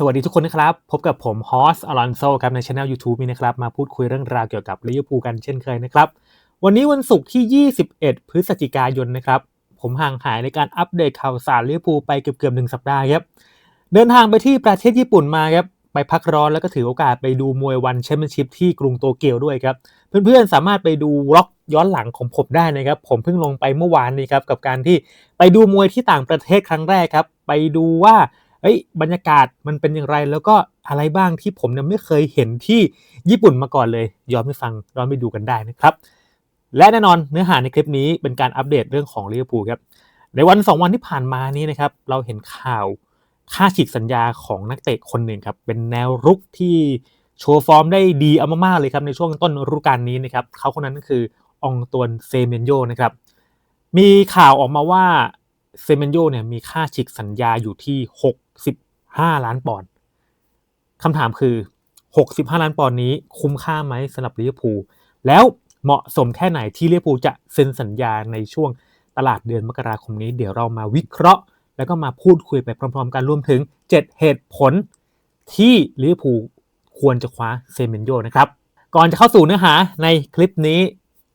สวัสดีทุกคนนะครับ พบกับผมฮอสอลอนโซครับในช anel YouTube นี้นะครับ มาพูดคุยเรื่องราวเกี่ยวกับลิเวอร์พูลกันเช่นเคยนะครับ วันนี้วันศุกร์ที่ 21 พฤศจิกายนนะครับ ผมห่างหายในการอัปเดตข่าวสารลิเวอร์พูลไปเกือบๆหนึ่งสัปดาห์ครับ เดินทางไปที่ประเทศญี่ปุ่นมาครับ ไปพักร้อนแล้วก็ถือโอกาสไปดูมวยวันแชมเปี้ยนชิพที่กรุงโตเกียวด้วยครับ เพื่อนๆสามารถไปดูล็อกย้อนหลังของผมได้นะครับ ผมเพิ่งลงไปเมื่อวานนี้ครับกับการที่ไปดูมวยที่ต่างประเทศครั้งแรกครับ ไปดูว่า เอ้ยบรรยากาศมันเป็นอย่างไร แล้วก็อะไรบ้างที่ผมเนี่ยไม่เคยเห็นที่ญี่ปุ่นมาก่อนเลย ย้อนไปฟังย้อนไปดูกันได้นะครับ และแน่นอนเนื้อหาในคลิปนี้เป็นการอัปเดตเรื่องของลิเวอร์พูลครับในวันสองวันที่ผ่านมานี้นะครับ เราเห็นข่าวค่าฉีกสัญญาของนักเตะคนหนึ่งครับ เป็นแนวรุกที่โชว์ฟอร์มได้ดีเอามากๆเลยครับในช่วงต้นฤดูกาลนี้นะครับเขาคนนั้นก็คือองตวนเซเมนโยนะครับ มีข่าวออกมาว่าเซเมนโยเนี่ยมีค่าฉีกสัญญาอยู่ที่ 65 ล้านปอนด์คำถามคือ 65 ล้านปอนด์นี้คุ้มค่าไหมสำหรับลิเวอร์พูลแล้วเหมาะสมแค่ไหนที่ลิเวอร์พูลจะเซ็นสัญญาในช่วงตลาดเดือนมกราคมนี้ เดี๋ยวเรามาวิเคราะห์ แล้วก็มาพูดคุยไปพร้อม ๆ กันรวมถึง 7 เหตุผลที่ลิเวอร์พูลควรจะคว้าเซเมนโยนะครับ ก่อนจะเข้าสู่เนื้อหาในคลิปนี้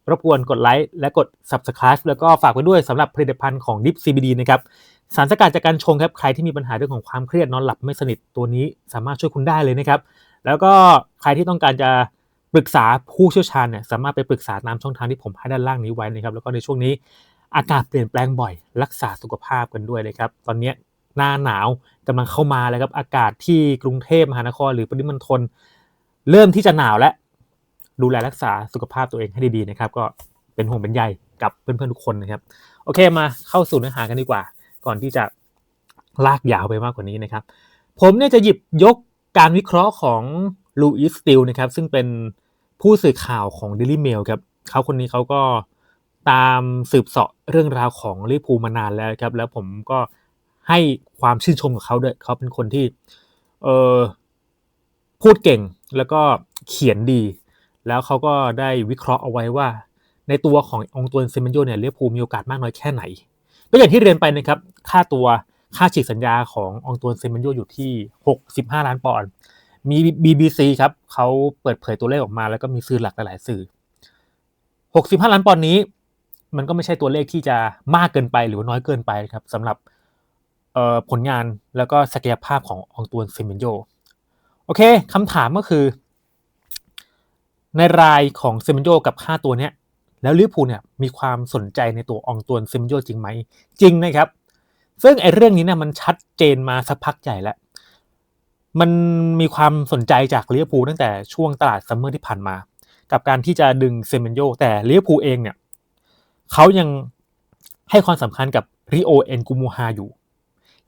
รบกวนกดไลค์และกด Subscribe แล้วก็ฝากไว้ด้วยสำหรับผลิตภัณฑ์ของ Dip CBD นะครับ สารสกัดจากการชงครับใครที่มีปัญหาเรื่องของความเครียดนอนหลับไม่สนิทตัวนี้สามารถช่วยคุณได้เลยนะครับ แล้วก็ใครที่ต้องการจะปรึกษาผู้เชี่ยวชาญเนี่ยสามารถไปปรึกษาตามช่องทางที่ผมให้ด้านล่างนี้ไว้นะครับแล้วก็ในช่วงนี้อากาศเปลี่ยนแปลงบ่อย รักษาสุขภาพกันด้วยเลยครับ ตอนนี้หน้าหนาวกำลังเข้ามาแล้วครับ อากาศที่กรุงเทพมหานคร หรือปริมณฑลเริ่มที่จะหนาวแล้วดูแลรักษาสุขภาพตัวเองให้ดีๆนะครับ ก็เป็นห่วงเป็นใยกับเพื่อนๆทุกคนนะครับ โอเคมาเข้าสู่เนื้อหากันดีกว่า ก่อนที่จะลากยาวไปมากกว่านี้นะครับ ผมเนี่ยจะหยิบยกการวิเคราะห์ของลูอิสติลนะครับ ซึ่งเป็นผู้สื่อข่าวของ Daily Mail ครับเขาคนนี้เขาก็ตามสืบเสาะเรื่องราวของลิพูมานานแล้วครับ แล้วผมก็ให้ความชื่นชมกับเขาด้วยเขาเป็นคนที่เออพูดเก่งแล้วก็เขียนดี แล้วเขาก็ได้วิเคราะห์เอาไว้ว่า ในตัวขององตัวเซมนโยเนี่ยเวอร์พูมีโอกาสมากน้อยแค่ไหน ก็อย่างที่เรียนไปนะครับ ค่าตัวค่าฉีกสัญญาขององตัวเซเมนโยอยู่ที่ 65 ล้านปอนด์มี BBC ครับเขาเปิดเผยตัวเลขออกมา แล้วก็มีสื่อหลักหลายสื่อ 65 ล้านปอนด์นี้ มันก็ไม่ใช่ตัวเลขที่จะมากเกินไปหรือว่าน้อยเกินไปครับสำหรับผลงานแล้วก็ศักยภาพขององตัวเซเมนโยโอเคคำถามก็คือ ในรายของเซเมนโยกับค่าตัวเนี้ย แล้วลิเวอร์พูลเนี่ยมีความสนใจในตัวองตวนเซเมโยจริงไหม จริงนะครับ ซึ่งไอ้เรื่องนี้เนี่ยมันชัดเจนมาสักพักใหญ่แล้ว มันมีความสนใจจากลิเวอร์พูลตั้งแต่ช่วงตลาดซัมเมอร์ที่ผ่านมา กับการที่จะดึงเซมนโยแต่ลิเวอร์พูลเองเนี่ยเขายังให้ความสำคัญกับริโอเอ็นกูมูฮาอยู่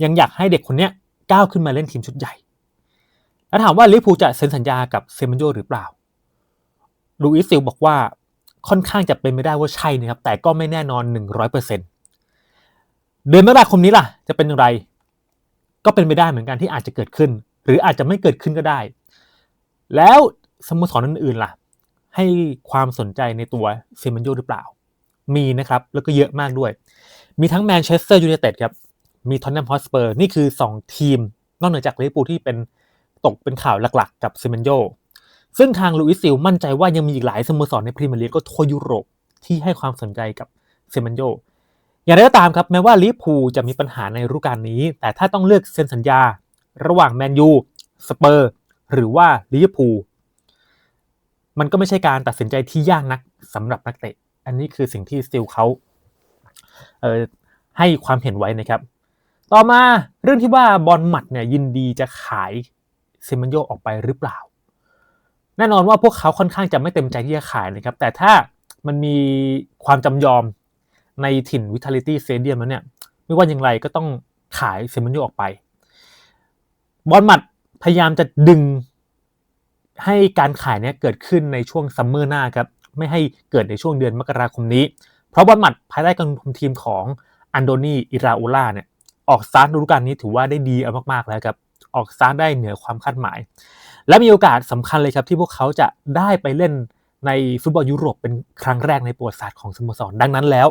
ยังอยากให้เด็กคนเนี้ยก้าวขึ้นมาเล่นทีมชุดใหญ่ แล้วถามว่าลิเวอร์พูลจะเซ็นสัญญากับเซมนโยหรือเปล่าลูอิสซิลบอกว่า ค่อนข้างจะเป็นไม่ได้ว่าใช่นะครับ แต่ก็ไม่แน่นอน 100%เดือนมกราคมนี้ล่ะ จะเป็นอย่างไร ก็เป็นไปได้เหมือนกันที่อาจจะเกิดขึ้น หรืออาจจะไม่เกิดขึ้นก็ได้ แล้วสโมสรอื่นๆล่ะ ให้ความสนใจในตัวเซมันโยหรือเปล่า มีนะครับ แล้วก็เยอะมากด้วย มีทั้งแมนเชสเตอร์ยูไนเต็ดครับ มีทอนแนมฮอสเปอร์ นี่คือ 2 ทีม นอกเหนือจากลิเวอร์พูลที่เป็นตกเป็นข่าวหลักๆ กับเซมันโย ซึ่งทางลูอิสซิลมั่นใจว่ายังมีอีกหลายสโมสรในพรีเมียร์ลีกก็ทั่วยุโรปที่ให้ความสนใจกับเซมันโยอย่างไรก็ตามครับแม้ว่าลิเวอร์พูลจะมีปัญหาในฤดูกาลนี้ แต่ถ้าต้องเลือกเซ็นสัญญา ระหว่างแมนยูสเปอร์หรือว่าลิเวอร์พูลมันก็ไม่ใช่การตัดสินใจที่ยากนักสำหรับนักเตะ อันนี้คือสิ่งที่สติลเขาเให้ความเห็นไว้นะครับ ต่อมาเรื่องที่ว่าบอลหมัดเนี่ยยินดีจะขายเซมันโยออกไปหรือเปล่า แน่นอนว่าพวกเขาค่อนข้างจะไม่เต็มใจที่จะขายนะครับ แต่ถ้ามันมีความจำยอมในถิ่นวิทาลิตี้เซเดียมแล้วเนี่ย ไม่ว่าอย่างไรก็ต้องขายเซมันโยออกไป บอลมัดพยายามจะดึงให้การขายเนี่ยเกิดขึ้นในช่วงซัมเมอร์หน้าครับ ไม่ให้เกิดในช่วงเดือนมกราคมนี้ เพราะบอลมัดภายใต้การคุมทีมของอันโดนีอิราอูล่าเนี่ยออกสตาร์ฤดูกาลนี้ถือว่าได้ดีเอามากๆแล้วครับ ออกสตาร์ได้เหนือความคาดหมาย และมีโอกาสสำคัญเลยครับที่พวกเขาจะได้ไปเล่นในฟุตบอลยุโรปเป็นครั้งแรกในประวัติศาสตร์ของสโมสรดังนั้นแล้ว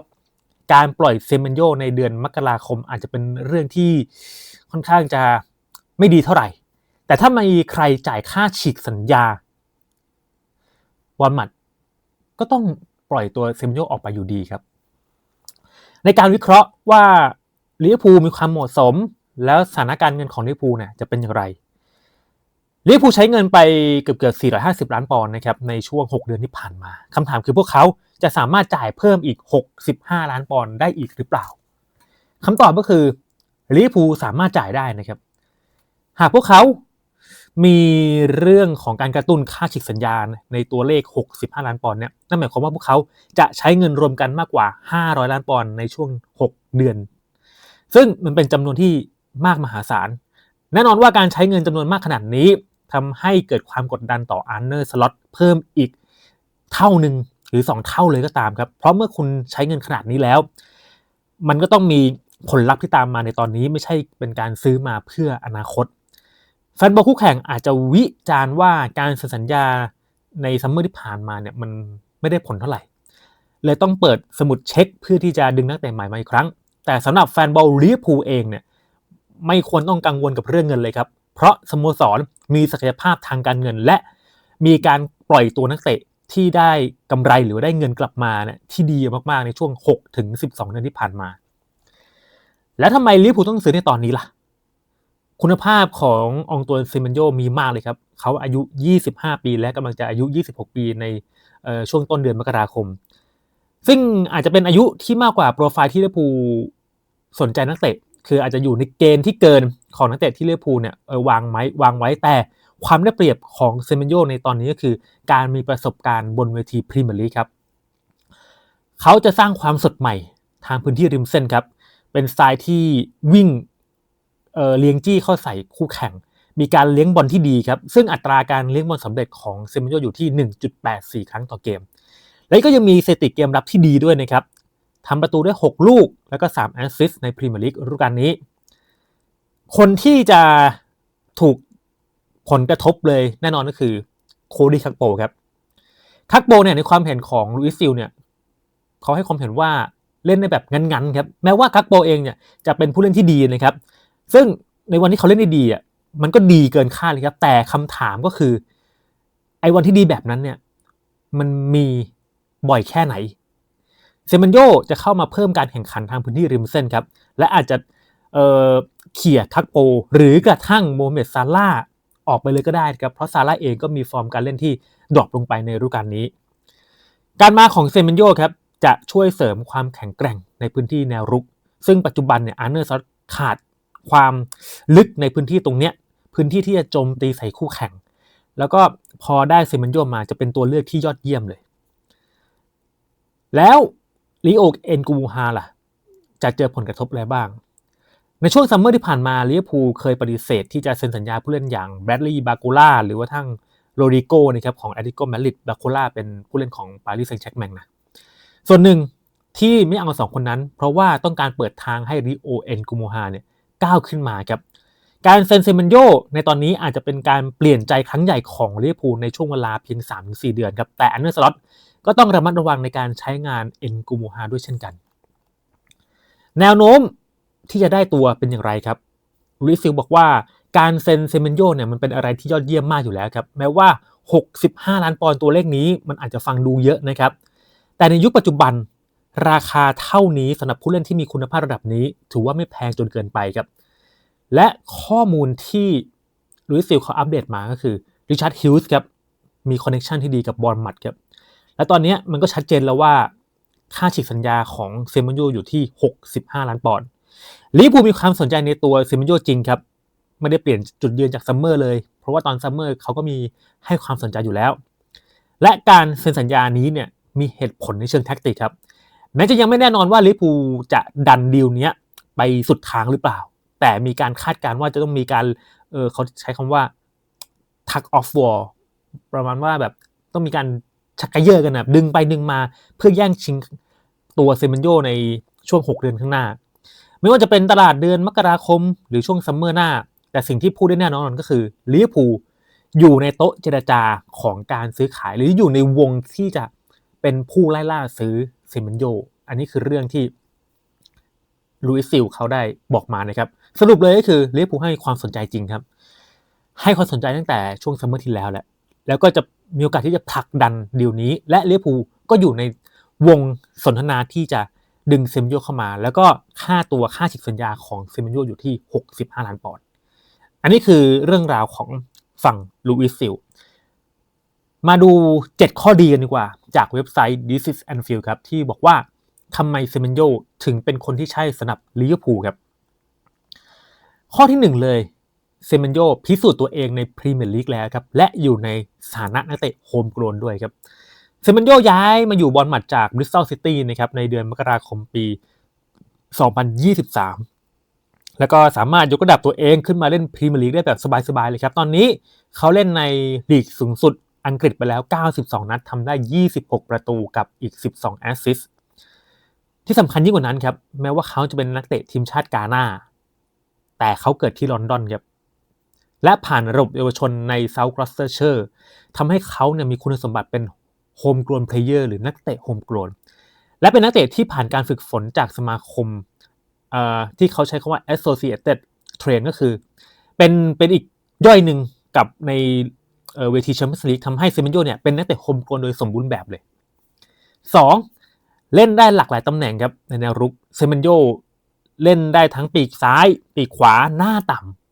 การปล่อยเซเมนโยในเดือนมกราคมอาจจะเป็นเรื่องที่ค่อนข้างจะไม่ดีเท่าไหร่ แต่ถ้ามีใครจ่ายค่าฉีกสัญญาบอลมัดก็ต้องปล่อยตัวเซมิโยออกไปอยู่ดีครับ ในการวิเคราะห์ว่าลิเวอร์พูลมีความเหมาะสม แล้วสถานการณ์เงินของลิเวอร์พูลเนี่ยจะเป็นอย่างไร ลิเวอร์พูลใช้เงินไปเกือบเกือบ 450 ล้านปอนด์นะครับในช่วง 6 เดือนที่ผ่านมา คำถามคือพวกเขาจะสามารถจ่ายเพิ่มอีก 65 ล้านปอนด์ได้อีกหรือเปล่า คำตอบก็คือลิเวอร์พูลสามารถจ่ายได้นะครับ หากพวกเขามีเรื่องของการกระตุ้นค่าฉีกสัญญาในตัวเลข 65 ล้านปอนด์เนี่ย นั่นหมายความว่าพวกเขาจะใช้เงินรวมกันมากกว่า 500 ล้านปอนด์ในช่วง 6 เดือน ซึ่งมันเป็นจำนวนที่มากมหาศาล แน่นอนว่าการใช้เงินจำนวนมากขนาดนี้ ทำให้เกิดความกดดันต่ออาร์เนอร์สล็อตเพิ่มอีกเท่าหนึ่งหรือ 2 เท่าเลยก็ตามครับ เพราะเมื่อคุณใช้เงินขนาดนี้แล้ว มันก็ต้องมีผลลัพธ์ที่ตามมาในตอนนี้ไม่ใช่เป็นการซื้อมาเพื่ออนาคตแฟนบอลคู่แข่งอาจจะวิจารณ์ว่าการเซ็นสัญญาในซัมเมอร์ที่ผ่านมาเนี่ยมันไม่ได้ผลเท่าไหร่ เลยต้องเปิดสมุดเช็คเพื่อที่จะดึงนักเตะใหม่มาอีกครั้ง แต่สำหรับแฟนบอลลิเวอร์พูลเองเนี่ยไม่ควรต้องกังวลกับเรื่องเงินเลยครับ เพราะสโมสรมีศักยภาพทางการเงิน และมีการปล่อยตัวนักเตะที่ได้กำไรหรือได้เงินกลับมาเนี่ยที่ดีมากๆในช่วง6ถึง12เดือนที่ผ่านมา แล้วทำไมลิเวอร์พูลต้องซื้อในตอนนี้ล่ะ คุณภาพขององตัวซิมันโยมีมากเลยครับ เขาอายุ 25 ปีและกำลังจะอายุ 26 ปีในช่วงต้นเดือนมกราคม ซึ่งอาจจะเป็นอายุที่มากกว่าโปรไฟล์ที่ลิเลปูลสนใจนักเตะ คืออาจจะอยู่ในเกณฑ์ที่เกินของนักเตะที่เลปูเนี่ยวางไว้วางไว้แต่ความได้เปรียบของเซมินโยในตอนนี้ก็คือการมีประสบการณ์บนเวทีพรีเมียร์ลีกครับ เขาจะสร้างความสดใหม่ทางพื้นที่ริมเส้นครับ เป็นสไตล์ที่วิ่งเเลี้ยงจี้เข้าใส่คู่แข่ง มีการเลี้ยงบอลที่ดีครับ ซึ่งอัตราการเลี้ยงบอลสำเร็จของเซมิโยอยู่ที่ 1.84 ครั้งต่อเกม และก็ยังมีสถิติเกมรับที่ดีด้วยนะครับ ทำประตูได้ 6 ลูก แล้วก็ 3 แอสซิสต์ในพรีเมียร์ลีกฤดูกาลนี้ คนที่จะถูกผลกระทบเลยแน่นอนก็คือโคดี้คักโปครับ คักโปเนี่ยในความเห็นของลุยซิลเนี่ยเขาให้ความเห็นว่าเล่นในแบบงันๆครับ แม้ว่าคักโปเองเนี่ยจะเป็นผู้เล่นที่ดีนะครับ ซึ่งในวันที่เขาเล่นได้ดีอะมันก็ดีเกินคาดเลยครับ แต่คำถามก็คือ ไอ้วันที่ดีแบบนั้นเนี่ย มันมีบ่อยแค่ไหน เซมันโยจะเข้ามาเพิ่มการแข่งขันทางพื้นที่ริมเส้นครับ และอาจจะเเขี่ยทักโป หรือกระทั่งโมเมดซาร่าออกไปเลยก็ได้ครับ เพราะซาร่าเองก็มีฟอร์มการเล่นที่ดรอปลงไปในฤดูกาลนี้ การมาของเซมันโยครับจะช่วยเสริมความแข็งแกร่งในพื้นที่แนวรุก ซึ่งปัจจุบันเนี่ยอาร์เนอร์ซขาดความลึกในพื้นที่ตรงเนี้ยพื้นที่ที่จะโจมตีใส่คู่แข่ง แล้วก็พอได้เซมันโยมาจะเป็นตัวเลือกที่ยอดเยี่ยมเลย แล้ว ลีโอเอ็นกูฮาล่ะ จะเจอผลกระทบอะไรบ้าง ในช่วงซัมเมอร์ที่ผ่านมาลิเวอร์พูลเคยปฏิเสธที่จะเซ็นสัญญาผู้เล่นอย่างแบดลีย์บากูล่าหรือว่าทั้งโรดิโกนะครับของแอตติโกมาริดบากูล่าเป็นผู้เล่นของปารีสแซงต์แชร์แมงนะส่วนหนึ่งที่ไม่เอาสองคนนั้น เพราะว่าต้องการเปิดทางให้ริโอเอ็นกูโมฮาเนี่ยก้าวขึ้นมาครับการเซ็นเซมันโยในตอนนี้อาจจะเป็นการเปลี่ยนใจครั้งใหญ่ของลิเวอร์พูลในช่วงเวลาเพียง 3-4 เดือนครับแต่อันเดอร์สล็อต ก็ต้องระมัดระวังในการใช้งานเอ็นกูโมฮาด้วยเช่นกัน แนวโน้มที่จะได้ตัวเป็นอย่างไรครับลิซิลบอกว่าการเซ็นเซมันโยเนี่ยมันเป็นอะไรที่ยอดเยี่ยมมากอยู่แล้วครับ แม้ว่า 65 ล้านปอนด์ตัวเลขนี้มันอาจจะฟังดูเยอะนะครับ แต่ในยุคปัจจุบันราคาเท่านี้สำหรับผู้เล่นที่มีคุณภาพระดับนี้ ถือว่าไม่แพงจนเกินไปครับ และข้อมูลที่ลุยซิลเขาอัปเดตมาก็คือริชาร์ดฮิลส์ครับมีคอนเนคชันที่ดีกับบอลมัดครับ และตอนนี้มันก็ชัดเจนแล้วว่าค่าฉีกสัญญาของเซมิโยอยู่ที่ 65 ล้านปอนด์ลิบูมีความสนใจในตัวเซมิโยจริงครับ ไม่ได้เปลี่ยนจุดยืนจากซัมเมอร์เลย เพราะว่าตอนซัมเมอร์เขาก็มีให้ความสนใจอยู่แล้ว และการเซ็นสัญญานี้เนี่ยมีเหตุผลในเชิงแท็กติกครับ แม้จะยังไม่แน่นอนว่าลิปูจะดันดีลนี้ไปสุดทางหรือเปล่า แต่มีการคาดการณ์ว่าจะต้องมีการเออเขาใช้คำว่า tug of war ประมาณว่าแบบต้องมีการ ชักกระเยาะกันนะดึงไปดึงมาเพื่อแย่งชิงตัวเซมันโยในช่วง 6 เดือนข้างหน้า ไม่ว่าจะเป็นตลาดเดือนมกราคม หรือช่วงซัมเมอร์หน้า แต่สิ่งที่พูดได้แน่นอนก็คือลิเวอร์พูลอยู่ในโต๊ะเจรจาของการซื้อขาย หรืออยู่ในวงที่จะเป็นผู้ไล่ล่าซื้อเซมันโย อันนี้คือเรื่องที่ลุยซิลเขาได้บอกมานะครับ สรุปเลยก็คือลิเวอร์พูลให้ความสนใจจริงครับ ให้ความสนใจตั้งแต่ช่วงซัมเมอร์ที่แล้วแหละแล้วก็จะ มีโอกาสที่จะผลักดันดีลนี้ และเลียพูก็อยู่ในวงสนทนาที่จะดึงเซมิโยเข้ามา แล้วก็ค่าตัวค่าฉีกสัญญาของเซมิโยอยู่ที่ 65 ล้านปอนด์อันนี้คือเรื่องราวของฝั่งลูอิสซิลมาดู 7 ข้อดีกันดีกว่า จากเว็บไซต์ This is Anfield ครับ ที่บอกว่าทำไมเซมนโยถึงเป็นคนที่ใช่สำหรับลิเวอร์พูลครับ ข้อที่ 1 เลย เซเมนโยพิสูจน์ตัวเองในพรีเมียร์ลีกแล้วครับและอยู่ในสถานะนักเตะโฮมโกลนด้วยครับเซเมนโยย้ายมาอยู่บอลหมัดจากบริสตอลซิตี้นะครับในเดือนมกราคมปี 2023 แล้วก็สามารถยกระดับตัวเองขึ้นมาเล่นพรีเมียร์ลีกได้แบบสบายๆเลยครับ ตอนนี้เขาเล่นในลีกสูงสุดอังกฤษไปแล้ว 92 นัดทำได้ 26 ประตูกับอีก 12 แอสซิสต์ที่สำคัญยิ่งกว่านั้นครับ แม้ว่าเขาจะเป็นนักเตะทีมชาติกาหน้า แต่เขาเกิดที่ลอนดอนครับ และผ่านระบบเยาวชนในเซาท์กรอสเตอร์เชอร์ทำให้เขาเนี่ยมีคุณสมบัติเป็นโฮมกรนเพลเยอร์หรือนักเตะโฮมกรนและเป็นนักเตะที่ผ่านการฝึกฝนจากสมาคมที่เขาใช้คำว่า associated train ก็คือ เป็นเป็นอีกย่อยหนึ่งกับในเวทีแชมเปี้ยนส์ลีกทำให้เซมิโยเนี่ยเป็นนักเตะโฮมกรนโดยสมบูรณ์แบบเลย 2. เล่นได้หลากหลายตำแหน่งครับในแนวรุกเซมิโยเล่นได้ทั้งปีกซ้าย ปีกขวาหน้าต่ำ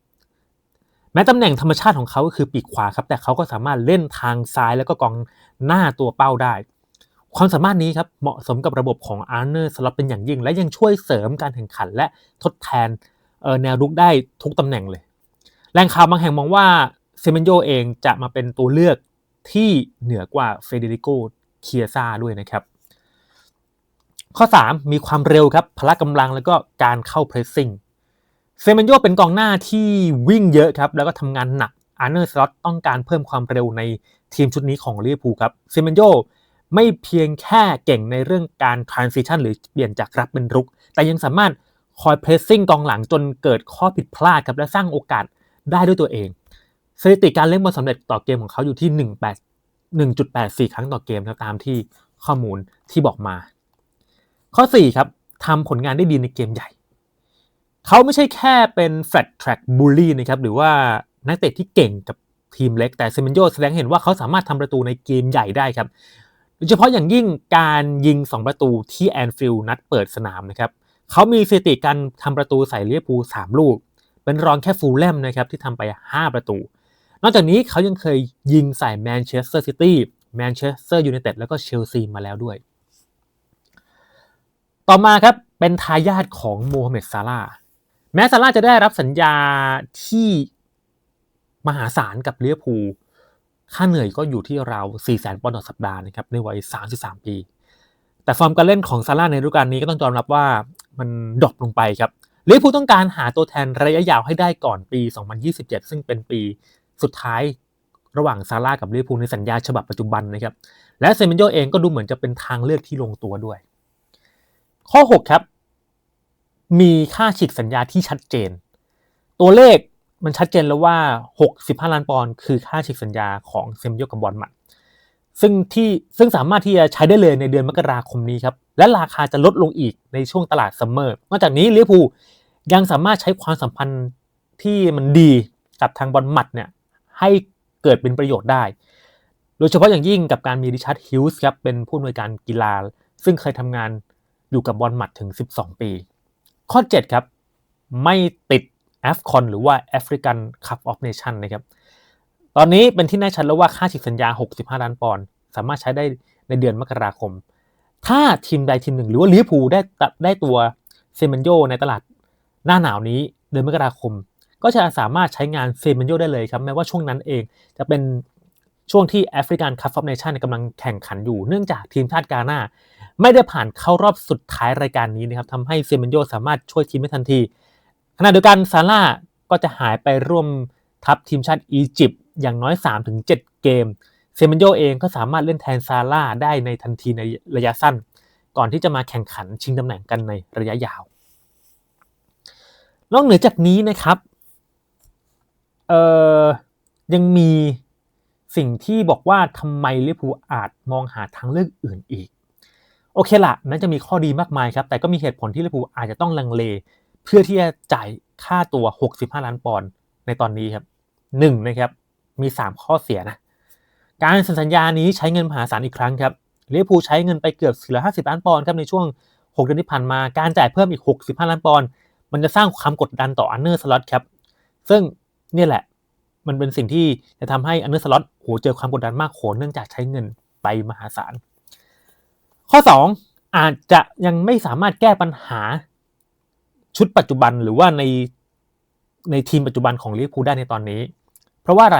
แม้ตำแหน่งธรรมชาติของเขาก็คือปีกขวาครับ แต่เขาก็สามารถเล่นทางซ้ายแล้วก็กองหน้าตัวเป้าได้ ความสามารถนี้ครับเหมาะสมกับระบบของอาร์เนอร์สล็อตเป็นอย่างยิ่ง และยังช่วยเสริมการแข่งขันและทดแทนแนวรุกได้ทุกตำแหน่งเลย แรงข่าวบางแห่งมองว่าเซเมนโยเองจะมาเป็นตัวเลือกที่เหนือกว่าเฟเดริโกเคียซาด้วยนะครับ ข้อ 3 มีความเร็วครับพละกำลังแล้วก็การเข้าเพรสซิ่ง เซเมนโยเป็นกองหน้าที่วิ่งเยอะครับ แล้วก็ทำงานหนักอาร์เนอร์สล็อตต้องการเพิ่มความเร็วในทีมชุดนี้ของลิเวอร์พูลครับเซเมนโยไม่เพียงแค่เก่งในเรื่องการทรานซิชันหรือเปลี่ยนจากรับเป็นรุก แต่ยังสามารถคอยเพรสซิ่งกองหลังจนเกิดข้อผิดพลาดครับและสร้างโอกาสได้ด้วยตัวเองสถิติการเล่นบอลสำเร็จต่อเกมของเขาอยู่ที่1 1.84 ครั้งต่อเกมนะตามที่ข้อมูลที่บอกมา ข้อ 4 ครับทำผลงานได้ดีในเกมใหญ่ เขาไม่ใช่แค่เป็นแฟลตแทร็กบูลลี่นะครับหรือว่านักเตะที่เก่งกับทีมเล็ก แต่เซมินโยแสดงเห็นว่าเขาสามารถทำประตูในเกมใหญ่ได้ครับโดยเฉพาะอย่างยิ่งการยิง 2 ประตูที่แอนฟิลด์นัดเปิดสนามนะครับเขามีสถิติการทำประตูใส่เลียพูสามลูก เป็นรองแค่ฟูลแลมนะครับที่ทำไป 5 ประตู นอกจากนี้เขายังเคยยิงใส่แมนเชสเตอร์ซิตี้แมนเชสเตอร์ยูไนเต็ดแล้วก็เชลซีมาแล้วด้วย ต่อมาครับเป็นทายาทของโมฮัมเหม็ดซาลา แม้ซาลาจะได้รับสัญญาที่มหาศาลกับเลียพูค่าเหนื่อยก็อยู่ที่ราว4 0 0แสนปอนด์ต่อสัปดาห์นะครับในวัย 33 ปี แต่ฟอร์มการเล่นของซาร่าในฤดูกาลนี้ก็ต้องยอมรับว่ามันดรอปลงไปครับเลียพูต้องการหาตัวแทนระยะยาวให้ได้ก่อนปี 2027 ซึ่งเป็นปีสุดท้ายระหว่างซาร่ากับลิเวอร์พูลในสัญญาฉบับปัจจุบันนะครับ และเซมินโยเองก็ดูเหมือนจะเป็นทางเลือกที่ลงตัวด้วย ข้อ 6 ครับ มีค่าฉีกสัญญาที่ชัดเจน ตัวเลขมันชัดเจนแล้วว่า 65 ล้านปอนด์คือค่าฉีกสัญญาของเซมินโยกับบอลมัดซึ่งที่ซึ่งสามารถที่จะใช้ได้เลยในเดือนมกราคมนี้ครับ และราคาจะลดลงอีกในช่วงตลาดซัมเมอร์นอกจากนี้ลิเวอร์พูลยังสามารถใช้ความสัมพันธ์ที่มันดีกับทางบอลหมัดเนี่ยให้เกิดเป็นประโยชน์ได้ โดยเฉพาะอย่างยิ่งกับการมีริชาร์ดฮิลส์ครับเป็นผู้อำนวยการกีฬา ซึ่งเคยทำงานอยู่กับบอลหมัดถึง 12 ปี ข้อ 7 ครับ ไม่ติดแอฟคอนหรือว่า African Cup of Nation นะครับ ตอนนี้เป็นที่แน่ชัดแล้วว่าค่าฉีกสัญญา 65 ล้านปอนด์สามารถใช้ได้ในเดือนมกราคม ถ้าทีมใดทีมหนึ่ง หรือว่าลิเวอร์พูลได้ได้ตัวเซมันโยในตลาดหน้าหนาวนี้เดือนมกราคม ก็จะสามารถใช้งานเซมินโยได้เลยครับ แม้ว่าช่วงนั้นเองจะเป็นช่วงที่แอฟริกันคัพฟอร์เนชั่นกำลังแข่งขันอยู่ เนื่องจากทีมชาติกาหน้า ไม่ได้ผ่านเข้ารอบสุดท้ายรายการนี้นะครับทำให้เซมินโยสามารถช่วยทีมได้ทันทีขณะเดียวกันซาร่าก็จะหายไปร่วมทัพทีมชาติอียิปต์อย่างน้อย 3-7 เกม เซมินโยเองก็สามารถเล่นแทนซาร่าได้ในทันทีในระยะสั้น ก่อนที่จะมาแข่งขันชิงตำแหน่งกันในระยะยาว นอกเหนือจากนี้นะครับเอ่อยังมีสิ่งที่บอกว่าทำไมลิเวอร์พูลอาจมองหาทางเลือกอื่นอีก โอเคละนั้นจะมีข้อดีมากมายครับ แต่ก็มีเหตุผลที่ลิเวอร์พูลอาจจะต้องลังเล เพื่อที่จะจ่ายค่าตัว 65 ล้านปอนด์ในตอนนี้ครับ1นะครับ มี 3 ข้อเสียนะ การสัญญานี้ใช้เงินมหาศาลอีกครั้งครับลิเวอร์พูลใช้เงินไปเกือบ450 ล้านปอนด์ครับในช่วง 6 เดือนที่ผ่านมา การจ่ายเพิ่มอีก 65 ล้านปอนด์ มันจะสร้างความกดดันต่ออันเนอร์สล็อตครับ ซึ่งเนี่ยแหละ มันเป็นสิ่งที่จะทำให้อันเนอร์สล็อตโหเจอความกดดันมากโขนเนื่องจากใช้เงินไปมหาศาล ข้อ 2 อาจจะยังไม่สามารถแก้ปัญหาชุดปัจจุบันหรือว่าในในทีมปัจจุบันของลิเวอร์พูลได้ในตอนนี้ เพราะว่าอะไร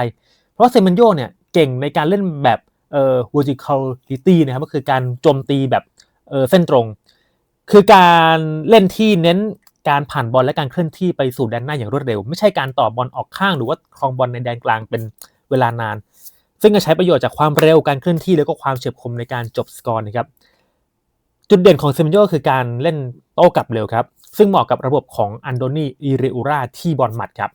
เพราะเซมันโยเนี่ยเก่งในการเล่นแบบเอ่อ verticality นะครับก็คือการโจมตีแบบเออเส้นตรง คือการเล่นที่เน้นการผ่านบอลและการเคลื่อนที่ไปสู่แดนหน้าอย่างรวดเร็ว ไม่ใช่การต่อบอลออกข้างหรือว่าครองบอลในแดนกลางเป็นเวลานาน ซึ่งจะใช้ประโยชน์จากความเร็วการเคลื่อนที่แล้วก็ความเฉียบคมในการจบสกอร์นะครับ จุดเด่นของเซมิโยคือการเล่นโต้กลับเร็วครับ ซึ่งเหมาะกับระบบของอันโดนีอีเรอูราที่บอลหมัดครับ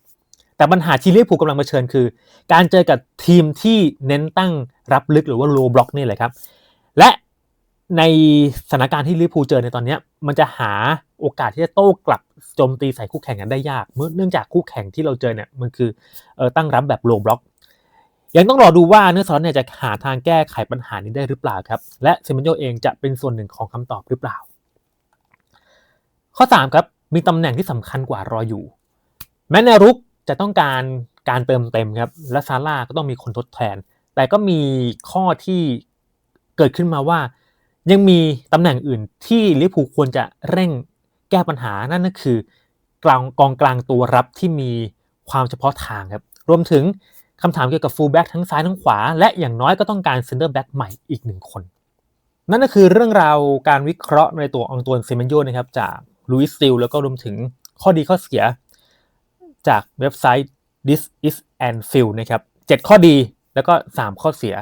แต่ปัญหาที่ลิเวอร์พูลกำลังมาเชิญคือ การเจอกับทีมที่เน้นตั้งรับลึกหรือว่าโลบล็อกนี่แหละครับ และในสถานการณ์ที่ลิเวอร์พูลเจอในตอนนี้มันจะหาโอกาสที่จะโต้กลับโจมตีใส่คู่แข่งกันได้ยาก เนื่องจากคู่แข่งที่เราเจอเนี่ยมันคือออตั้งรับแบบโลบล็อก ยังต้องรอดูว่าเนื้อซอนเนี่ยจะหาทางแก้ไขปัญหานี้ได้หรือเปล่าครับ และเซมิโยเองจะเป็นส่วนหนึ่งของคำตอบหรือเปล่า ข้อ 3 ครับ มีตำแหน่งที่สำคัญกว่ารออยู่ แม้ในรุกจะต้องการการเติมเต็มครับ และซาร่าก็ต้องมีคนทดแทน แต่ก็มีข้อที่เกิดขึ้นมาว่า ยังมีตำแหน่งอื่นที่ลิเวอร์พูลควรจะเร่งแก้ปัญหานั่นก็คือกลางกองกลางตัวรับที่มีความเฉพาะทางครับ รวมถึง คำถามเกี่ยวกับฟูลแบ็กทั้งซ้ายทั้งขวา และอย่างน้อยก็ต้องการเซนเตอร์แบ็กใหม่อีกหนึ่งคน นั่นก็คือเรื่องราวการวิเคราะห์ในตัวองตวนเซเมนโยนะครับจากลุยส์ซิลแล้วก็รวมถึงข้อดีข้อเสีย จากเว็บไซต์ This is Anfield นะครับ7ข้อดีแล้วก็ 3 ข้อเสีย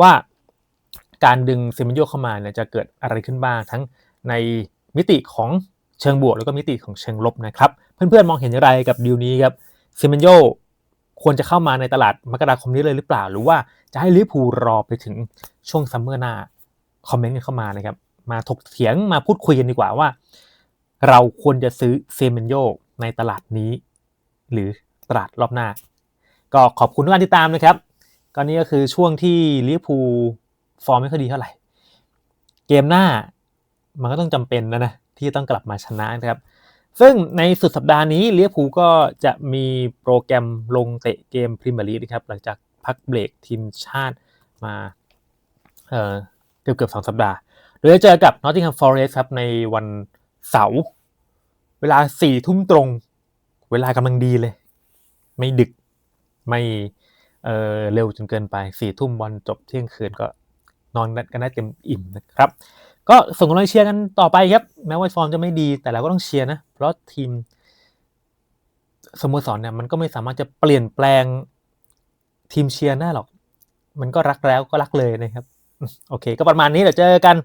ว่าการดึงเซเมนโยเข้ามาเนี่ยจะเกิดอะไรขึ้นบ้างทั้งในมิติของเชิงบวก แล้วก็มิติของเชิงลบนะครับ เพื่อนๆมองเห็นอย่างไรกับดีลนี้ครับเซเมนโย ควรจะเข้ามาในตลาดมกราคมนี้เลยหรือเปล่า หรือว่าจะให้ลิเวอร์พูลรอไปถึงช่วงซัมเมอร์หน้าคอมเมนต์กันเข้ามานะครับมาถกเถียงมาพูดคุยกันดีกว่าว่า เราควรจะซื้อเซเมนโยในตลาดนี้ หรือตลาดรอบหน้า ก็ขอบคุณทุกการติดตามนะครับก็นี่ก็คือช่วงที่ลิเวอร์พูลฟอร์มไม่ค่อยดีเท่าไหร่ เกมหน้ามันก็ต้องจำเป็นแล้วนะที่ต้องกลับมาชนะนะครับ ซึ่งในสุดสัปดาห์นี้เลียพูก็จะมีโปรแกรมลงเตะเกมพรีเมียร์ลีกนะครับ หลังจากพักเบรกทีมชาติมาเกือบเกือบสองสัปดาห์ โดยจะเจอกับ Nottingham Forest ครับในวันเสาร์เวลาสี่ทุ่มตรง เวลากำลังดีเลย ไม่ดึกไม่เเร็วจนเกินไปสี่ทุ่มบอลจบเที่ยงคืนก็ นอนกันได้เต็มอิ่มนะครับ ก็ส่งกำลังเชียร์กันต่อไปครับ แม้ว่าฟอร์มจะไม่ดีแต่เราก็ต้องเชียร์นะ เพราะทีมสโมสรเนี่ยมันก็ไม่สามารถจะเปลี่ยนแปลงทีมเชียร์ได้หรอก มันก็รักแล้วก็รักเลยนะครับ โอเค ก็ประมาณนี้เดี๋ยวเจอกัน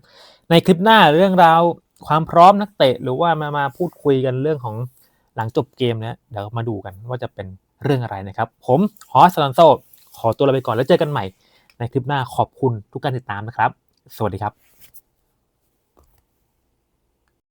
ในคลิปหน้าเรื่องราวความพร้อมนักเตะหรือว่ามามาพูดคุยกันเรื่องของหลังจบเกมเนี่ยเดี๋ยวมาดูกันว่าจะเป็นเรื่องอะไรนะครับ ผมฮอสซันโซขอตัวลาไปก่อนแล้วเจอกันใหม่ ในคลิปหน้าขอบคุณทุกการติดตามนะครับ สวัสดีครับ